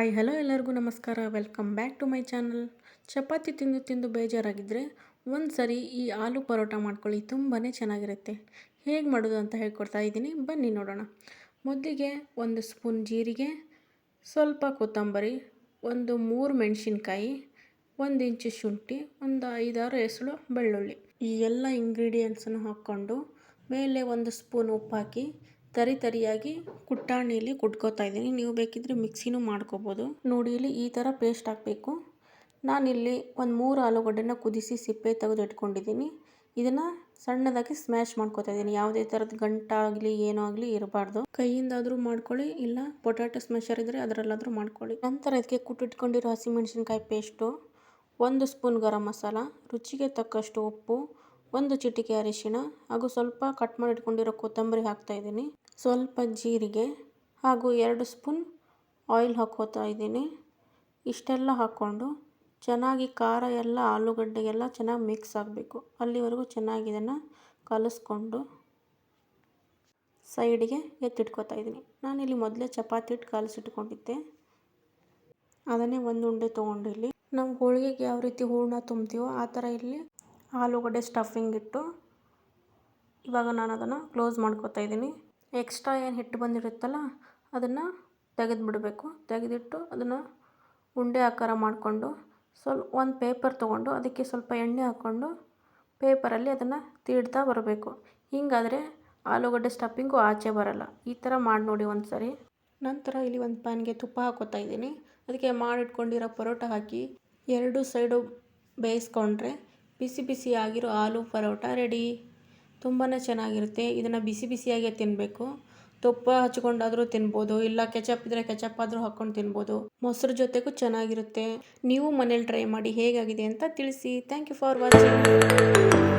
Hi, hello ಎಲ್ಲರಿಗೂ ನಮಸ್ಕಾರ. Welcome back to my channel chapati ತಿಂದು ತಿಂದು ಬೇಜಾರಾಗಿದ್ದರೆ ಒಂದು ಸರಿ ಈ ಆಲೂ ಪರೋಟ ಮಾಡ್ಕೊಳ್ಳಿ ತುಂಬಾ ಚೆನ್ನಾಗಿರುತ್ತೆ. ಹೇಗೆ ಮಾಡೋದು ಅಂತ ಹೇಳ್ಕೊಡ್ತಾ ಇದ್ದೀನಿ. ಬನ್ನಿ ನೋಡೋಣ. ಮೊದಲಿಗೆ ಒಂದು ಸ್ಪೂನ್ ಜೀರಿಗೆ, ಸ್ವಲ್ಪ ಕೊತ್ತಂಬರಿ, ಒಂದು ಮೂರು ಮೆಣಸಿನ್ಕಾಯಿ, ಒಂದು ಇಂಚು ಶುಂಠಿ, ಒಂದು ಐದಾರು ಹೆಸಳು ಬೆಳ್ಳುಳ್ಳಿ. ಈ ಎಲ್ಲ ಇಂಗ್ರೀಡಿಯೆಂಟ್ಸನ್ನು ಹಾಕ್ಕೊಂಡು ಮೇಲೆ ಒಂದು ಸ್ಪೂನ್ ಉಪ್ಪು ಹಾಕಿ ತರಿ ತರಿಯಾಗಿ ಕುಟ್ಟಾಣಿಯಲ್ಲಿ ಕುಟ್ಕೋತಾ ಇದ್ದೀನಿ. ನೀವು ಬೇಕಿದ್ರೆ ಮಿಕ್ಸಿನೂ ಮಾಡ್ಕೋಬೋದು. ನೋಡಿ, ಇಲ್ಲಿ ಈ ಥರ ಪೇಸ್ಟ್ ಹಾಕಬೇಕು. ನಾನಿಲ್ಲಿ ಒಂದು ಮೂರು ಆಲೂಗಡ್ಡೆನ ಕುದಿಸಿ ಸಿಪ್ಪೆ ತೆಗೆದು ಇಟ್ಕೊಂಡಿದ್ದೀನಿ ಇದನ್ನು ಸಣ್ಣದಾಗಿ ಸ್ಮ್ಯಾಶ್ ಮಾಡ್ಕೋತಾ ಇದ್ದೀನಿ. ಯಾವುದೇ ಥರದ ಗಂಟಾಗಲಿ, ಏನೋ ಆಗಲಿ ಇರಬಾರ್ದು. ಕೈಯಿಂದಾದರೂ ಮಾಡ್ಕೊಳ್ಳಿ, ಇಲ್ಲ ಪೊಟ್ಯಾಟೊ ಸ್ಮ್ಯಾಶರ್ ಇದ್ದರೆ ಅದರಲ್ಲಾದರೂ ಮಾಡ್ಕೊಳ್ಳಿ. ನಂತರ ಇದಕ್ಕೆ ಕುಟ್ಟಿಟ್ಕೊಂಡಿರೋ ಹಸಿಮೆಣಸಿನ್ಕಾಯಿ ಪೇಸ್ಟು ಒಂದು ಸ್ಪೂನ್ ಗರಂ ಮಸಾಲ, ರುಚಿಗೆ ತಕ್ಕಷ್ಟು ಉಪ್ಪು ಒಂದು ಚಿಟಿಕೆ ಅರಿಶಿಣ ಹಾಗೂ ಸ್ವಲ್ಪ ಕಟ್ ಮಾಡಿ ಇಟ್ಕೊಂಡಿರೋ ಕೊತ್ತಂಬರಿ ಹಾಕ್ತಾ ಇದ್ದೀನಿ. ಸ್ವಲ್ಪ ಜೀರಿಗೆ ಹಾಗೂ ಎರಡು ಸ್ಪೂನ್ ಆಯಿಲ್ ಹಾಕೋತಾ ಇದ್ದೀನಿ. ಇಷ್ಟೆಲ್ಲ ಹಾಕ್ಕೊಂಡು ಚೆನ್ನಾಗಿ ಖಾರ ಎಲ್ಲ ಆಲೂಗಡ್ಡೆಗೆಲ್ಲ ಚೆನ್ನಾಗಿ ಮಿಕ್ಸ್ ಆಗಬೇಕು. ಅಲ್ಲಿವರೆಗೂ ಚೆನ್ನಾಗಿ ಇದನ್ನು ಕಲಿಸ್ಕೊಂಡು ಸೈಡಿಗೆ ಎತ್ತಿಟ್ಕೋತಾ ಇದ್ದೀನಿ. ನಾನಿಲ್ಲಿ ಮೊದಲೇ ಚಪಾತಿ ಹಿಟ್ಟು ಕಲಸಿಟ್ಕೊಂಡಿದ್ದೆ. ಅದನ್ನೇ ಒಂದು ಉಂಡೆ ತೊಗೊಂಡು ಇಲ್ಲಿ ನಾವು ಹೋಳಿಗೆಗೆ ಯಾವ ರೀತಿ ಹೂರಣ ತುಂಬ್ತೀವೋ ಆ ಥರ ಇಲ್ಲಿ ಆಲೂಗಡ್ಡೆ ಸ್ಟಫಿಂಗ್ ಇಟ್ಟು ಇವಾಗ ನಾನು ಅದನ್ನು ಕ್ಲೋಸ್ ಮಾಡ್ಕೊತಾ ಇದ್ದೀನಿ. ಎಕ್ಸ್ಟ್ರಾ ಏನು ಹಿಟ್ಟು ಬಂದಿರುತ್ತಲ್ಲ, ಅದನ್ನು ತೆಗೆದು ಬಿಡಬೇಕು ತೆಗೆದಿಟ್ಟು ಅದನ್ನು ಉಂಡೆ ಆಕಾರ ಮಾಡಿಕೊಂಡು ಸ್ವಲ್ಪ ಒಂದು ಪೇಪರ್ ತೊಗೊಂಡು ಅದಕ್ಕೆ ಸ್ವಲ್ಪ ಎಣ್ಣೆ ಹಾಕ್ಕೊಂಡು ಪೇಪರಲ್ಲಿ ಅದನ್ನು ತೀಡ್ತಾ ಬರಬೇಕು. ಹಿಂಗಾದರೆ ಆಲೂಗಡ್ಡೆ ಸ್ಟಫಿಂಗು ಆಚೆ ಬರಲ್ಲ. ಈ ಥರ ಮಾಡಿ ನೋಡಿ ಒಂದು ಸರಿ ನಂತರ ಇಲ್ಲಿ ಒಂದು ಪ್ಯಾನ್ಗೆ ತುಪ್ಪ ಹಾಕೋತಾ ಇದ್ದೀನಿ. ಅದಕ್ಕೆ ಮಾಡಿಟ್ಕೊಂಡಿರೋ ಪರೋಟ ಹಾಕಿ ಎರಡು ಸೈಡು ಬೇಯಿಸ್ಕೊಂಡ್ರೆ ಬಿಸಿ ಬಿಸಿ ಆಗಿರೋ ಆಲೂ ಪರೋಟ ರೆಡಿ ತುಂಬಾ ಚೆನ್ನಾಗಿರುತ್ತೆ. ಇದನ್ನು ಬಿಸಿ ಬಿಸಿಯಾಗೇ ತಿನ್ನಬೇಕು ತುಪ್ಪ ಹಚ್ಕೊಂಡಾದರೂ ತಿನ್ಬೋದು. ಇಲ್ಲ ಕೆಚಪ್ ಇದ್ದರೆ ಕೆಚಪ್ ಆದರೂ ಹಾಕ್ಕೊಂಡು ತಿನ್ಬೋದು. ಮೊಸರು ಜೊತೆಗೂ ಚೆನ್ನಾಗಿರುತ್ತೆ. ನೀವು ಮನೇಲಿ ಟ್ರೈ ಮಾಡಿ ಹೇಗಾಗಿದೆ ಅಂತ ತಿಳಿಸಿ. Thank you for watching